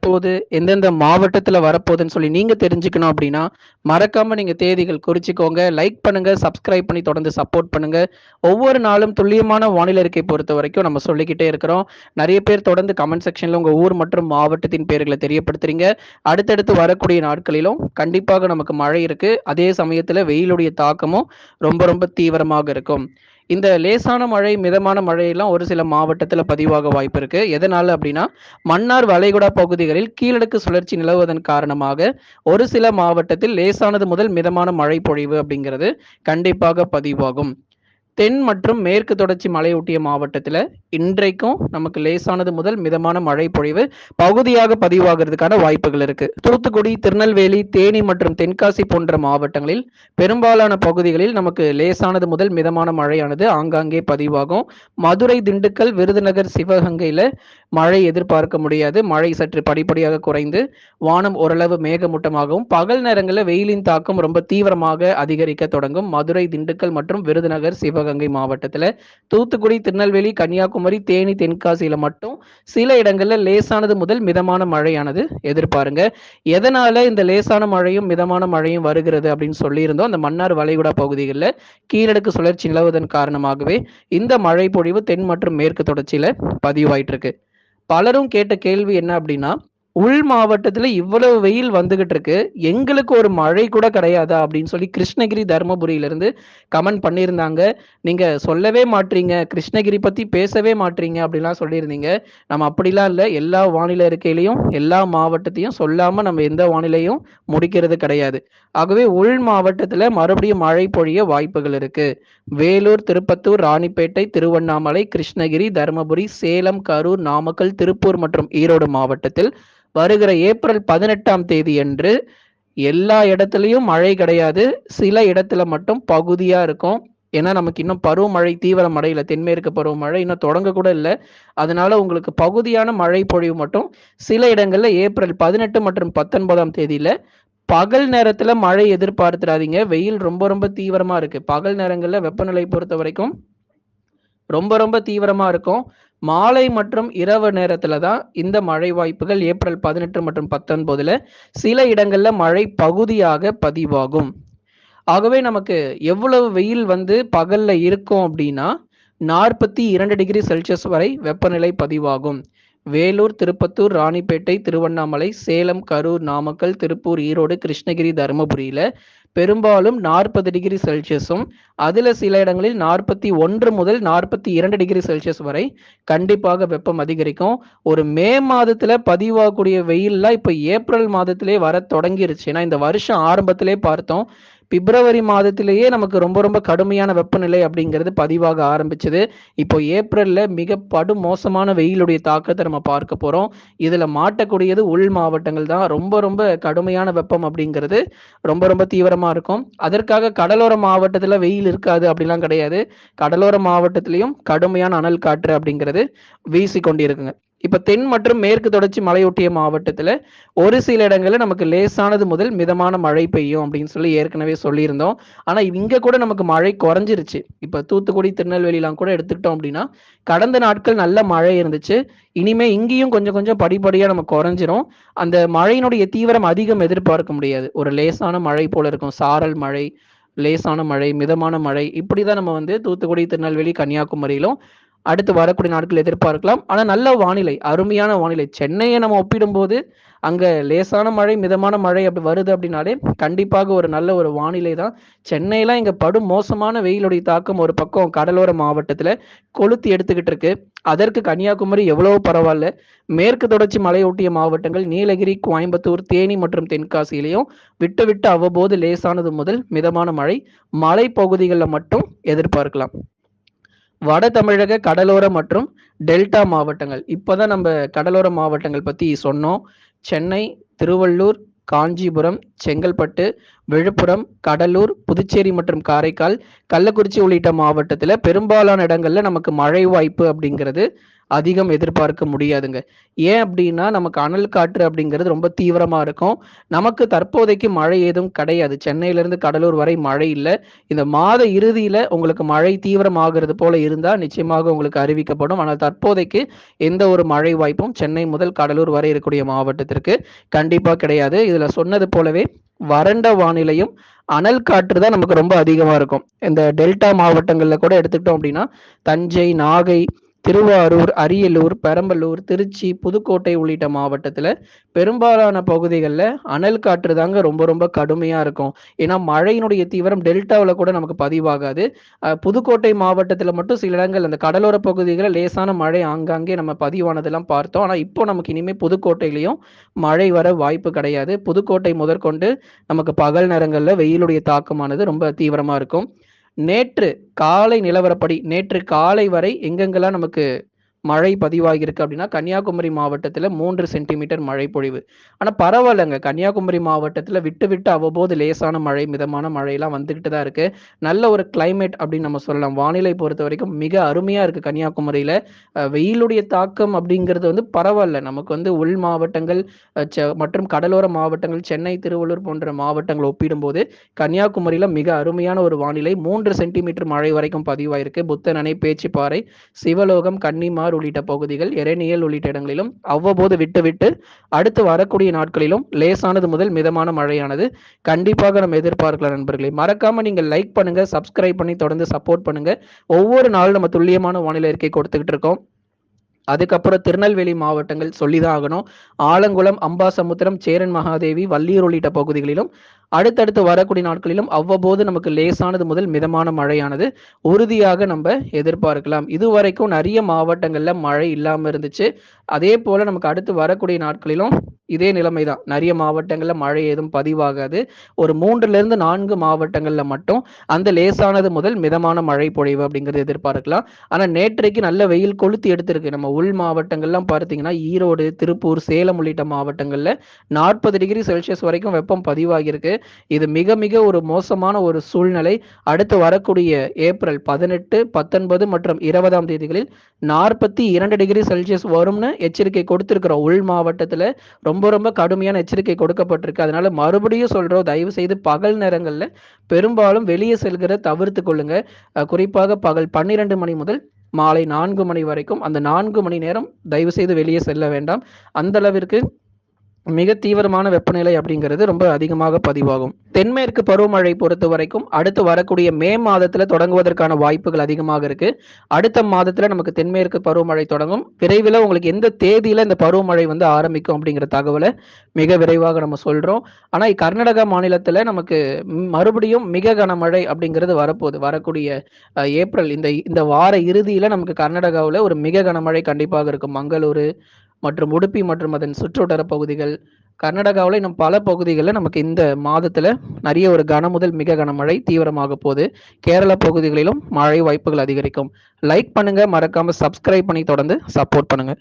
எப்போது எந்தெந்த மாவட்டத்தில் வரப்போகுதுன்னு சொல்லி நீங்கள் தெரிஞ்சுக்கணும் அப்படின்னா மறக்காமல் நீங்கள் தேதிகள் குறிச்சிக்கோங்க. லைக் பண்ணுங்கள் சப்ஸ்கிரைப் பண்ணி தொடர்ந்து சப்போர்ட் பண்ணுங்கள் ஒவ்வொரு நாளும் துல்லியமான வானிலை இருக்கை பொறுத்த வரைக்கும் நம்ம சொல்லிக்கிட்டே இருக்கிறோம். நிறைய பேர் தொடர்ந்து கமெண்ட் செக்ஷனில் உங்கள் ஊர் மற்றும் மாவட்டத்தின் பேர்களை தெரியப்படுத்துறீங்க. அடுத்தடுத்து வரக்கூடிய நாட்களிலும் கண்டிப்பாக நமக்கு மழை இருக்கு. அதே சமயத்தில் வெயிலுடைய தாக்கமும் ரொம்ப ரொம்ப தீவிரமாக இருக்கும். இந்த லேசான மழை மிதமான மழையெல்லாம் ஒரு சில மாவட்டத்தில் பதிவாக வாய்ப்பு இருக்கு. எதனால அப்படின்னா மன்னார் வளைகுடா பகுதிகளில் கீழடுக்கு சுழற்சி நிலவுவதன் காரணமாக ஒரு சில மாவட்டத்தில் லேசானது முதல் மிதமான மழை பொழிவு அப்படிங்கிறது கண்டிப்பாக பதிவாகும். தென் மற்றும் மேற்கு தொடர்ச்சி மலையொட்டிய மாவட்டத்தில் இன்றைக்கும் நமக்கு லேசானது முதல் மிதமான மழை பொழிவு பகுதியாக பதிவாகிறதுக்கான வாய்ப்புகள் இருக்கு. தூத்துக்குடி திருநெல்வேலி தேனி மற்றும் தென்காசி போன்ற மாவட்டங்களில் பெரும்பாலான பகுதிகளில் நமக்கு லேசானது முதல் மிதமான மழையானது ஆங்காங்கே பதிவாகும். மதுரை திண்டுக்கல் விருதுநகர் சிவகங்கையில் மழை எதிர்பார்க்க முடியாது. மழை சற்று படிப்படியாக குறைந்து வானம் ஓரளவு மேகமூட்டமாகவும் பகல் நேரங்களில் வெயிலின் தாக்கம் ரொம்ப தீவிரமாக அதிகரிக்க தொடங்கும். மதுரை திண்டுக்கல் மற்றும் விருதுநகர் சிவகங்கை மாவட்டத்தில் தூத்துக்குடி திருநெல்வேலி கன்னியாகுமரி தேனி தென்காசியில மட்டும் சில இடங்கள்ல லேசானது முதல் மிதமான மழையானது எதிர்பாருங்க. எதனால இந்த லேசான மழையும் மிதமான மழையும் வருகிறது அப்படின்னு சொல்லியிருந்தோம். அந்த மன்னார் வளைகுடா பகுதிகளில் கீழடுக்கு சுழற்சி நிலவுவதன் காரணமாகவே இந்த மழை பொழிவு தென் மற்றும் மேற்கு தொடர்ச்சியில பதிவாயிட்டு இருக்கு பலரும் கேட்ட கேள்வி என்ன அப்படின்னா உள் மாவட்டத்துல இவ்வளவு வெயில் வந்துகிட்டு இருக்கு. எங்களுக்கு ஒரு மழை கூட கிடையாதா அப்படின்னு சொல்லி கிருஷ்ணகிரி தருமபுரியில இருந்து கமெண்ட் பண்ணியிருந்தாங்க. நீங்க சொல்லவே மாட்டீங்க. கிருஷ்ணகிரி பத்தி பேசவே மாட்டீங்க அப்படிலாம் சொல்லியிருந்தீங்க. நம்ம அப்படிலாம் இல்லை. எல்லா வானிலை இருக்கையிலையும் எல்லா மாவட்டத்தையும் சொல்லாம நம்ம எந்த வானிலையும் முடிக்கிறது கிடையாது. ஆகவே உள் மாவட்டத்துல மறுபடியும் மழை பொழிய வாய்ப்புகள் இருக்கு. வேலூர் திருப்பத்தூர் ராணிப்பேட்டை திருவண்ணாமலை கிருஷ்ணகிரி தருமபுரி சேலம் கரூர் நாமக்கல் திருப்பூர் மற்றும் ஈரோடு மாவட்டத்தில் வருகிற ஏப்ரல் பதினெட்டாம் தேதி அன்று எல்லா இடத்துலையும் மழை கிடையாது. சில இடத்துல மட்டும் பகுதியாக இருக்கும். ஏன்னா நமக்கு இன்னும் பருவமழை தீவிரம் அடையில. தென்மேற்கு பருவமழை இன்னும் தொடங்க கூட இல்லை. அதனால உங்களுக்கு பகுதியான மழை பொழிவு மட்டும் சில இடங்கள்ல ஏப்ரல் பதினெட்டு மற்றும் பத்தொன்பதாம் தேதியில. பகல் நேரத்துல மழை எதிர்பார்த்துறாதீங்க வெயில் ரொம்ப ரொம்ப தீவிரமா இருக்கு. பகல் நேரங்கள்ல வெப்பநிலை பொறுத்த வரைக்கும் ரொம்ப ரொம்ப தீவிரமா இருக்கும். மாலை மற்றும் இரவு நேரத்துல தான் இந்த மழை வாய்ப்புகள் ஏப்ரல் பதினெட்டு மற்றும் பத்தொன்பதுல சில இடங்கள்ல மழை பகுதியாக பதிவாகும். ஆகவே நமக்கு எவ்வளவு வெயில் வந்து பகல்ல இருக்கும் அப்படின்னா நாற்பத்தி இரண்டு டிகிரி செல்சியஸ் வரை வெப்பநிலை பதிவாகும். வேலூர் திருப்பத்தூர் ராணிப்பேட்டை திருவண்ணாமலை சேலம் கரூர் நாமக்கல் திருப்பூர் ஈரோடு கிருஷ்ணகிரி தருமபுரியில பெரும்பாலும் நாற்பது டிகிரி செல்சியஸும் அதில் சில இடங்களில் நாற்பத்தி ஒன்று முதல் நாற்பத்தி இரண்டு டிகிரி செல்சியஸ் வரை கண்டிப்பாக வெப்பம் அதிகரிக்கும். ஒரு மே மாதத்தில் பதிவாகக்கூடிய வெயில்லாம் இப்போ ஏப்ரல் மாதத்திலே வர தொடங்கிருச்சு. ஏன்னா இந்த வருஷம் ஆரம்பத்திலே பார்த்தோம். பிப்ரவரி மாதத்திலேயே நமக்கு ரொம்ப ரொம்ப கடுமையான வெப்பநிலை அப்படிங்கிறது பதிவாக ஆரம்பிச்சது. இப்போ ஏப்ரல்ல மிக படு மோசமான வெயிலுடைய தாக்கத்தை நம்ம பார்க்க போறோம். இதுல மாட்டக்கூடியது உள் மாவட்டங்கள் தான். ரொம்ப ரொம்ப கடுமையான வெப்பம் அப்படிங்கிறது ரொம்ப ரொம்ப தீவிரமா இருக்கும். அதற்காக கடலோர மாவட்டத்துல வெயில் இருக்காது அப்படிலாம் கிடையாது. கடலோர மாவட்டத்திலையும் கடுமையான அனல் காற்று அப்படிங்கிறது வீசி கொண்டிருக்குங்க இப்போ தென் மற்றும் மேற்கு தொடர்ச்சி மலையொட்டிய மாவட்டத்தில் ஒரு சில இடங்களில் நமக்கு லேசானது முதல் மிதமான மழை பெய்யும் அப்படின்னு சொல்லி ஏற்கனவே சொல்லியிருந்தோம். ஆனால் இங்கே கூட நமக்கு மழை குறைஞ்சிருச்சு. இப்போ தூத்துக்குடி திருநெல்வேலிலாம் கூட எடுத்துக்கிட்டோம் அப்படின்னா கடந்த நாட்கள் நல்ல மழை இருந்துச்சு. இனிமே இங்கேயும் கொஞ்சம் கொஞ்சம் படிப்படியாக நம்ம குறைஞ்சிரும். அந்த மழையினுடைய தீவிரம் அதிகம் எதிர்பார்க்க முடியாது. ஒரு லேசான மழை போல இருக்கும். சாரல் மழை லேசான மழை மிதமான மழை. இப்படி தான் நம்ம வந்து தூத்துக்குடி திருநெல்வேலி கன்னியாகுமரியிலும் அடுத்து வரக்கூடிய நாட்கள் எதிர்பார்க்கலாம். ஆனால் நல்ல வானிலை அருமையான வானிலை. சென்னையை நம்ம ஒப்பிடும்போது அங்கே லேசான மழை மிதமான மழை அப்படி வருது அப்படின்னாலே கண்டிப்பாக ஒரு நல்ல ஒரு வானிலை தான். சென்னையெலாம் இங்கே படும் மோசமான வெயிலுடைய தாக்கம் ஒரு பக்கம் கடலோர மாவட்டத்தில் கொளுத்தி எடுத்துக்கிட்டு இருக்கு. அதற்கு கன்னியாகுமரி எவ்வளவோ பரவாயில்ல. மேற்கு தொடர்ச்சி மலையொட்டிய மாவட்டங்கள் நீலகிரி கோயம்புத்தூர் தேனி மற்றும் தென்காசியிலையும் விட்டு விட்டு அவ்வப்போது லேசானது முதல் மிதமான மழை. மலை பகுதிகளில் மட்டும் எதிர்பார்க்கலாம். வட தமிழக கடலோர மற்றும் டெல்டா மாவட்டங்கள். இப்போதான் நம்ம கடலோர மாவட்டங்கள் பத்தி சொன்னோம். சென்னை திருவள்ளூர் காஞ்சிபுரம் செங்கல்பட்டு விழுப்புரம் கடலூர் புதுச்சேரி மற்றும் காரைக்கால் கள்ளக்குறிச்சி உள்ளிட்ட மாவட்டத்தில் பெரும்பாலான இடங்களில் நமக்கு மழை வாய்ப்பு அப்படிங்கிறது அதிகம் எதிர்பார்க்க முடியாதுங்க. ஏன் அப்படின்னா நமக்கு அனல் காற்று அப்படிங்கிறது ரொம்ப தீவிரமா இருக்கும். நமக்கு தற்போதைக்கு மழை ஏதும் கிடையாது. சென்னையிலிருந்து கடலூர் வரை மழை இல்லை. இந்த மாத இறுதியில உங்களுக்கு மழை தீவிரமாகிறது போல இருந்தா நிச்சயமாக உங்களுக்கு அறிவிக்கப்படும். ஆனால் தற்போதைக்கு எந்த ஒரு மழை வாய்ப்பும் சென்னை முதல் கடலூர் வரை இருக்கக்கூடிய மாவட்டத்திற்கு கண்டிப்பா கிடையாது. இதுல சொன்னது போலவே வறண்ட வானிலையும் அனல் காற்று தான் நமக்கு ரொம்ப அதிகமா இருக்கும். இந்த டெல்டா மாவட்டங்கள்ல கூட எடுத்துக்கிட்டோம் அப்படின்னா தஞ்சை நாகை திருவாரூர் அரியலூர் பெரம்பலூர் திருச்சி புதுக்கோட்டை உள்ளிட்ட மாவட்டத்தில் பெரும்பாலான பகுதிகளில் அனல் காற்று தாங்க ரொம்ப ரொம்ப கடுமையாக இருக்கும். ஏன்னா மழையினுடைய தீவிரம் டெல்டாவில் கூட நமக்கு பதிவாகாது. புதுக்கோட்டை மாவட்டத்தில் மட்டும் சில இடங்கள் அந்த கடலோர பகுதிகளில் லேசான மழை ஆங்காங்கே நம்ம பதிவானதெல்லாம் பார்த்தோம். ஆனால் இப்போ நமக்கு இனிமேல் புதுக்கோட்டையிலையும் மழை வர வாய்ப்பு கிடையாது. புதுக்கோட்டை முதற்கொண்டு நமக்கு பகல் நேரங்களில் வெயிலுடைய தாக்கமானது ரொம்ப தீவிரமாக இருக்கும். நேற்று காலை நிலவரப்படி நேற்று காலை வரை எங்கெங்கெல்லாம் நமக்கு மழை பதிவாகியிருக்கு அப்படின்னா கன்னியாகுமரி மாவட்டத்தில் மூன்று சென்டிமீட்டர் மழை பொழிவு. ஆனால் பரவாயில்லைங்க. கன்னியாகுமரி மாவட்டத்தில் விட்டு விட்டு அவ்வப்போது லேசான மழை மிதமான மழையெல்லாம் வந்துக்கிட்டு தான் இருக்குது நல்ல ஒரு கிளைமேட் அப்படின்னு நம்ம சொல்லலாம். வானிலை பொறுத்த வரைக்கும் மிக அருமையாக இருக்குது கன்னியாகுமரியில். வெயிலுடைய தாக்கம் அப்படிங்கிறது வந்து பரவாயில்ல. நமக்கு வந்து உள் மாவட்டங்கள் மற்றும் கடலோர மாவட்டங்கள் சென்னை திருவள்ளூர் போன்ற மாவட்டங்கள் ஒப்பிடும்போது கன்னியாகுமரியில் மிக அருமையான ஒரு வானிலை மூன்று சென்டிமீட்டர் மழை வரைக்கும் பதிவாயிருக்கு. புத்தனணை பேச்சுப்பாறை சிவலோகம் கன்னிமார் மூணார் உள்ளிட்ட பகுதிகள் எரணியல் உள்ளிட்ட இடங்களிலும் அவ்வப்போது விட்டுவிட்டு அடுத்து வரக்கூடிய நாட்களிலும் லேசானது முதல் மிதமான மழையானது. கண்டிப்பாக நம்ம எதிர்பார்க்கலாம் நண்பர்களே. மறக்காம நீங்கள் லைக் பண்ணுங்க சப்ஸ்கிரைப் பண்ணி தொடர்ந்து சப்போர்ட் பண்ணுங்க. ஒவ்வொரு நாளும் நம்ம துல்லியமான வானிலை அறிக்கை கொடுத்துக்கிட்டு இருக்கோம். அதுக்கப்புறம் திருநெல்வேலி மாவட்டங்கள் சொல்லிதான் ஆகணும். ஆலங்குளம் அம்பாசமுத்திரம் சேரன் மகாதேவி வள்ளியூர் உள்ளிட்ட பகுதிகளிலும் அடுத்தடுத்து வரக்கூடிய நாட்களிலும் அவ்வப்போது நமக்கு லேசானது முதல் மிதமான மழையானது உறுதியாக நம்ம எதிர்பார்க்கலாம். இதுவரைக்கும் நிறைய மாவட்டங்கள்ல மழை இல்லாம இருந்துச்சு. அதே போல நமக்கு அடுத்து வரக்கூடிய நாட்களிலும் இதே நிலைமை தான் நிறைய மாவட்டங்கள்ல மழை ஏதும் பதிவாகாது. ஒரு மூன்றுல இருந்து நான்கு மாவட்டங்கள்ல மட்டும் அந்த லேசானது முதல் மிதமான மழை பொழிவு அப்படிங்கிறது எதிர்பார்க்கலாம். ஆனா நேற்றைக்கு நல்ல வெயில் கொளுத்தி எடுத்திருக்கு. நம்ம உள் மாவட்டங்கள்லாம் பார்த்தீங்கன்னா ஈரோடு திருப்பூர் சேலம் உள்ளிட்ட மாவட்டங்கள்ல நாற்பது டிகிரி செல்சியஸ் வரைக்கும் வெப்பம் பதிவாகியிருக்கு. இது மிக மிக ஒரு மோசமான ஒரு சூழ்நிலை. அடுத்து வரக்கூடிய ஏப்ரல் பதினெட்டு பத்தொன்பது மற்றும் இருபதாம் தேதிகளில் நாற்பத்தி இரண்டு டிகிரி செல்சியஸ் வரும்னு எச்சரிக்கை கொடுத்திருக்கிறோம். உள் மாவட்டத்தில் ரொம்ப ரொம்ப கடுமையான எச்சரிக்கை கொடுக்கப்பட்டிருக்கு. அதனால மறுபடியும் சொல்றோம். தயவு செய்து பகல் நேரங்களில் பெரும்பாலும் வெளியே செல்கிற தவிர்த்து கொள்ளுங்க. குறிப்பாக பகல் பன்னிரண்டு மணி முதல் மாலை நான்கு மணி வரைக்கும் அந்த நான்கு மணி நேரம் தயவு செய்து வெளியே செல்ல வேண்டாம். அந்த அளவிற்கு மிக தீவிரமான வெப்பநிலை அப்படிங்கிறது ரொம்ப அதிகமாக பதிவாகும். தென்மேற்கு பருவமழை பொறுத்த வரைக்கும் அடுத்து வரக்கூடிய மே மாதத்துல தொடங்குவதற்கான வாய்ப்புகள் அதிகமாக இருக்கு. அடுத்த மாதத்துல நமக்கு தென்மேற்கு பருவமழை தொடங்கும். விரைவில் உங்களுக்கு எந்த தேதியில இந்த பருவமழை வந்து ஆரம்பிக்கும் அப்படிங்கிற தகவலை மிக விரைவாக நம்ம சொல்றோம். ஆனா கர்நாடகா மாநிலத்துல நமக்கு மறுபடியும் மிக கனமழை அப்படிங்கிறது வரப்போகுது. வரக்கூடிய ஏப்ரல் இந்த இந்த வார இறுதியில நமக்கு கர்நாடகாவில் ஒரு மிக கனமழை கண்டிப்பாக இருக்கும். மங்களூரு மற்றும் உடுப்பி மற்றும் அதன் சுற்றுவட்டார பகுதிகள். கர்நாடகாவில் இன்னும் பல பகுதிகளில் நமக்கு இந்த மாதத்தில் நிறைய ஒரு கன முதல் மிக கனமழை தீவிரமாக போகுது. கேரள பகுதிகளிலும் மழை வாய்ப்புகள் அதிகரிக்கும். லைக் பண்ணுங்க மறக்காம சப்ஸ்கிரைப் பண்ணி தொடர்ந்து சப்போர்ட் பண்ணுங்க.